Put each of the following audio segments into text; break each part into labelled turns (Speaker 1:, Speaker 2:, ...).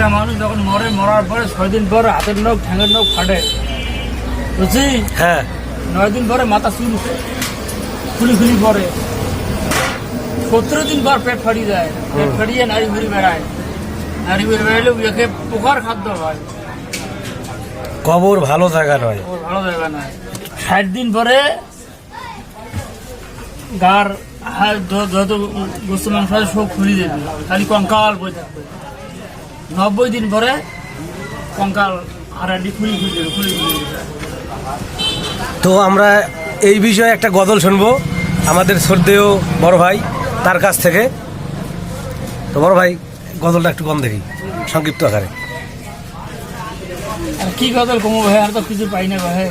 Speaker 1: একটা মানুষ যখন মরে মরার পরে ছয় দিন পর হাতের নখ ঠ্যাঙের নখ ফাটে। বুঝছি?
Speaker 2: হ্যাঁ।
Speaker 1: নয় দিন পরে মাথা চুল খুলি খুলি পরে। সতেরো দিন পর পেট ফাটিয়ে যায়। পেট ফাটিয়ে নারী ঘুরি বেড়ায়। নারী ঘুরি বেড়াইলে ওকে পোকার খাদ্য হয়।
Speaker 2: কবর ভালো জায়গা নয়।
Speaker 1: ভালো জায়গা নয়। ষাট দিন পরে গার যত গোস্ত মাংস আছে সব খুলি দেবে। খালি কঙ্কাল বই থাকবে। নব্বই দিন পরে কঙ্কাল হাড়াডি খুলি দেবে খুলি
Speaker 2: তো আমরা এই বিষয়ে একটা গজল শুনব। আমাদের শ্রদ্ধেয় বড় ভাই তার কাছ থেকে। তো বড় ভাই গজলটা একটু কম দেখি সংক্ষিপ্ত আকারে।
Speaker 1: কি কথা কমো ভাই আর তো কিছু পাই না ভাই।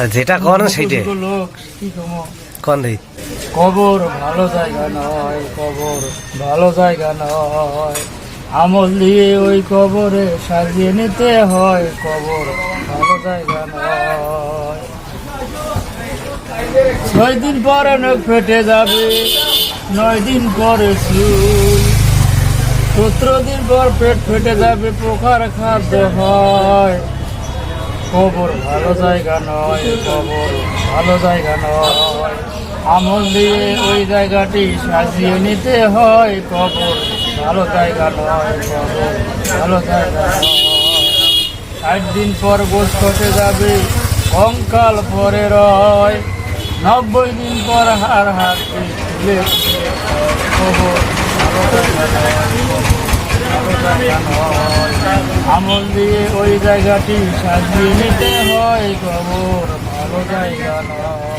Speaker 2: আর যেটা সেইটাই
Speaker 1: দুটো লোক কি কমো।
Speaker 2: কন দেখি।
Speaker 1: কবর ভালো জায়গা নয় কবর ভালো জায়গা নয়। আমল দিয়ে ওই কবরে সাজিয়ে নিতে হয়, কবর ভালো জায়গা নয়। ছয় দিন পরে নখ ফেটে যাবে, নয় দিন পরে সতেরো দিন পর পেট ফেটে যাবে, পোকার খাদ্য হয়। কবর ভালো জায়গা নয়, কবর ভালো জায়গা নয়। আমল দিয়ে ওই জায়গাটি সাজিয়ে নিতে হয়, কবর ভালো জায়গা নয়, ভালো জায়গা ষাট দিন পর গোস কটে যাবে, কঙ্কাল পরে রয়। নব্বই দিন পর হার হার নয়। আমল দিয়ে ওই জায়গাটি সাজিয়ে নিতে হয়, কবর ভালো জায়গা নয়।